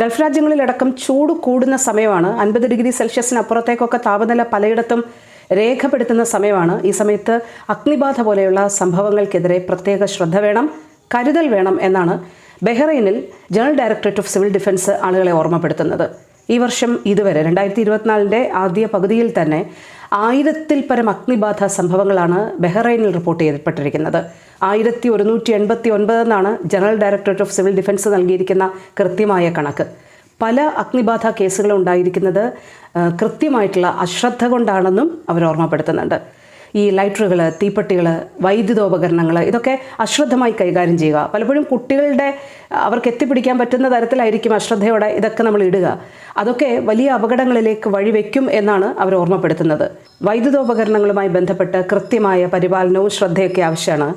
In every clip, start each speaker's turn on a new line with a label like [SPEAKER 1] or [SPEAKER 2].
[SPEAKER 1] Gulf രാജ്യങ്ങളിലടക്കം ചൂട് കൂടുന്ന സമയമാണ്. അൻപത് ഡിഗ്രി സെൽഷ്യസിന് അപ്പുറത്തേക്കൊക്കെ താപനില പലയിടത്തും രേഖപ്പെടുത്തുന്ന സമയമാണ്. ഈ സമയത്ത് അഗ്നിബാധ പോലെയുള്ള സംഭവങ്ങൾക്കെതിരെ പ്രത്യേക ശ്രദ്ധ വേണം കരുതൽ വേണം എന്നാണ് ബഹ്റൈനിൽ general directorate of civil defence ആളുകളെ ഓർമ്മപ്പെടുത്തുന്നത്. ഈ വർഷം ഇതുവരെ രണ്ടായിരത്തി ഇരുപത്തിനാലിന്റെ ആദ്യ പകുതിയിൽ തന്നെ ആയിരത്തിൽ പരം അഗ്നിബാധ സംഭവങ്ങളാണ് ബഹ്റൈനിൽ റിപ്പോർട്ട് ചെയ്യപ്പെട്ടിരിക്കുന്നത്. ആയിരത്തി ഒരുന്നൂറ്റി എൺപത്തി ഒൻപത് എന്നാണ് general directorate of civil defence നൽകിയിരിക്കുന്ന കൃത്യമായ കണക്ക്. പല അഗ്നിബാധ കേസുകളും ഉണ്ടായിരിക്കുന്നത് കൃത്യമായിട്ടുള്ള അശ്രദ്ധ കൊണ്ടാണെന്നും അവർ ഓർമ്മപ്പെടുത്തുന്നുണ്ട്. ഈ ലൈറ്ററുകൾ തീപ്പെട്ടികൾ വൈദ്യുതോപകരണങ്ങൾ ഇതൊക്കെ അശ്രദ്ധമായി കൈകാര്യം ചെയ്യുക. പലപ്പോഴും കുട്ടികളുടെ അവർക്ക് എത്തിപ്പിടിക്കാൻ പറ്റുന്ന തരത്തിലായിരിക്കും അശ്രദ്ധയോടെ ഇതൊക്കെ നമ്മൾ ഇടുക. അതൊക്കെ വലിയ അപകടങ്ങളിലേക്ക് വഴിവെക്കും എന്നാണ് അവർ ഓർമ്മപ്പെടുത്തുന്നത്. വൈദ്യുതോപകരണങ്ങളുമായി ബന്ധപ്പെട്ട് കൃത്യമായ പരിപാലനവും ശ്രദ്ധയൊക്കെ ആവശ്യമാണ്.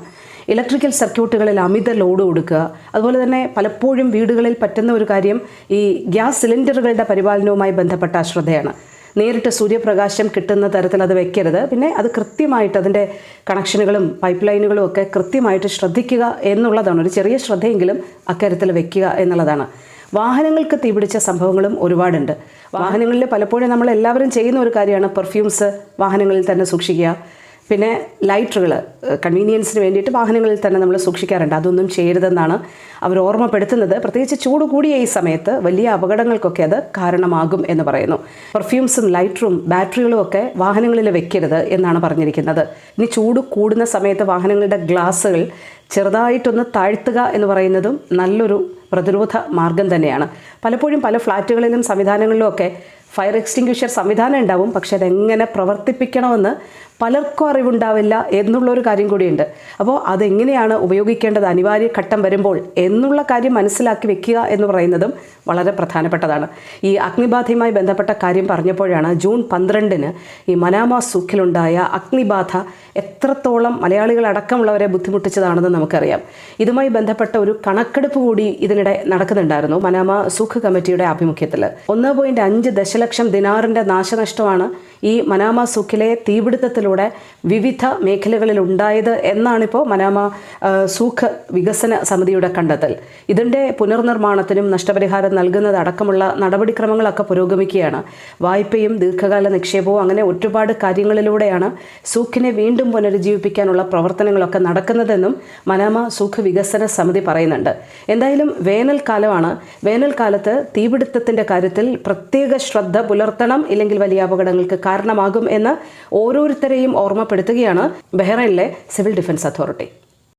[SPEAKER 1] ഇലക്ട്രിക്കൽ സർക്യൂട്ടുകളിൽ അമിത ലോഡ് കൊടുക്കുക. അതുപോലെ തന്നെ പലപ്പോഴും വീടുകളിൽ പറ്റുന്ന ഒരു കാര്യം ഈ ഗ്യാസ് സിലിണ്ടറുകളുടെ പരിപാലനവുമായി ബന്ധപ്പെട്ട അശ്രദ്ധയാണ്. നേരിട്ട് സൂര്യപ്രകാശം കിട്ടുന്ന തരത്തിൽ അത് വെക്കരുത്. പിന്നെ അത് കൃത്യമായിട്ട് അതിന്റെ കണക്ഷനുകളും പൈപ്പ് ലൈനുകളും ഒക്കെ കൃത്യമായിട്ട് ശ്രദ്ധിക്കുക എന്നുള്ളതാണ്. ഒരു ചെറിയ ശ്രദ്ധയെങ്കിലും അക്കാര്യത്തിൽ വെക്കുക എന്നുള്ളതാണ്. വാഹനങ്ങൾക്ക് തീപിടിച്ച സംഭവങ്ങളും ഒരുപാടുണ്ട്. വാഹനങ്ങളിൽ പലപ്പോഴും നമ്മൾ എല്ലാവരും ചെയ്യുന്ന ഒരു കാര്യമാണ് പെർഫ്യൂംസ് വാഹനങ്ങളിൽ തന്നെ സൂക്ഷിക്കുക. പിന്നെ ലൈറ്ററുകൾ കൺവീനിയൻസിന് വേണ്ടിയിട്ട് വാഹനങ്ങളിൽ തന്നെ നമ്മൾ സൂക്ഷിക്കാറുണ്ട്. അതൊന്നും ചെയ്യരുതെന്നാണ് അവർ ഓർമ്മപ്പെടുത്തുന്നത്. പ്രത്യേകിച്ച് ചൂട് കൂടിയ ഈ സമയത്ത് വലിയ അപകടങ്ങൾക്കൊക്കെ അത് കാരണമാകും എന്ന് പറയുന്നു. പെർഫ്യൂംസും ലൈറ്ററും ബാറ്ററികളും ഒക്കെ വാഹനങ്ങളിൽ വെക്കരുത് എന്നാണ് പറഞ്ഞിരിക്കുന്നത്. ഇനി ചൂട് കൂടുന്ന സമയത്ത് വാഹനങ്ങളുടെ ഗ്ലാസ്സുകൾ ചെറുതായിട്ടൊന്ന് താഴ്ത്തുക എന്ന് പറയുന്നതും നല്ലൊരു പ്രതിരോധ മാർഗം തന്നെയാണ്. പലപ്പോഴും പല ഫ്ലാറ്റുകളിലും സംവിധാനങ്ങളിലും ഒക്കെ ഫയർ എക്സ്റ്റിങ്ക്വിഷർ സംവിധാനം ഉണ്ടാവും. പക്ഷെ അതെങ്ങനെ പ്രവർത്തിപ്പിക്കണമെന്ന് പലർക്കും അറിവുണ്ടാവില്ല എന്നുള്ളൊരു കാര്യം കൂടിയുണ്ട്. അപ്പോൾ അതെങ്ങനെയാണ് ഉപയോഗിക്കേണ്ടത്? അനിവാര്യ ഘട്ടം വരുമ്പോൾ എന്നുള്ള കാര്യം മനസ്സിലാക്കി വെക്കുക എന്ന് പറയുന്നതും വളരെ പ്രധാനപ്പെട്ടതാണ്. ഈ അഗ്നിബാധയുമായി ബന്ധപ്പെട്ട കാര്യം പറഞ്ഞപ്പോഴാണ് ജൂൺ പന്ത്രണ്ടിന് ഈ മനാമ സൂഖിലുണ്ടായ അഗ്നിബാധ എത്രത്തോളം മലയാളികൾ അടക്കമുള്ളവരെ ബുദ്ധിമുട്ടിച്ചതാണെന്ന് നമുക്കറിയാം. ഇതുമായി ബന്ധപ്പെട്ട ഒരു കണക്കെടുപ്പ് കൂടി ഇതിനിടെ നടക്കുന്നുണ്ടായിരുന്നു മനാമ സൂഖ് കമ്മിറ്റിയുടെ ആഭിമുഖ്യത്തിൽ ഒന്ന് പോയിന്റ് അഞ്ച് ദശലക്ഷം ദിനാറിന്റെ നാശനഷ്ടമാണ് ഈ മനാമ സൂഖിലെ തീപിടുത്തത്തിലൂടെ വിവിധ മേഖലകളിൽ ഉണ്ടായത് എന്നാണിപ്പോൾ മനാമ സൂഖ വികസന സമിതിയുടെ കണ്ടെത്തൽ. ഇതിന്റെ പുനർനിർമ്മാണത്തിനും നഷ്ടപരിഹാരം നൽകുന്നതടക്കമുള്ള നടപടിക്രമങ്ങളൊക്കെ പുരോഗമിക്കുകയാണ്. വായ്പയും ദീർഘകാല നിക്ഷേപവും അങ്ങനെ ഒരുപാട് കാര്യങ്ങളിലൂടെയാണ് സൂഖിനെ വീണ്ടും പുനരുജ്ജീവിപ്പിക്കാനുള്ള പ്രവർത്തനങ്ങളൊക്കെ നടക്കുന്നതെന്നും മനാമ സൂഖ് വികസന സമിതി പറയുന്നുണ്ട്. എന്തായാലും വേനൽക്കാലമാണ്. വേനൽക്കാലത്ത് തീപിടുത്തത്തിന്റെ കാര്യത്തിൽ പ്രത്യേക ശ്രദ്ധ പുലർത്തണം ഇല്ലെങ്കിൽ വലിയ അപകടങ്ങൾക്ക് കാരണമാകും എന്ന് ഓരോരുത്തരെയും ഓർമ്മപ്പെടുത്തുകയാണ് ബഹ്റൈനിലെ സിവിൽ ഡിഫൻസ് അതോറിറ്റി.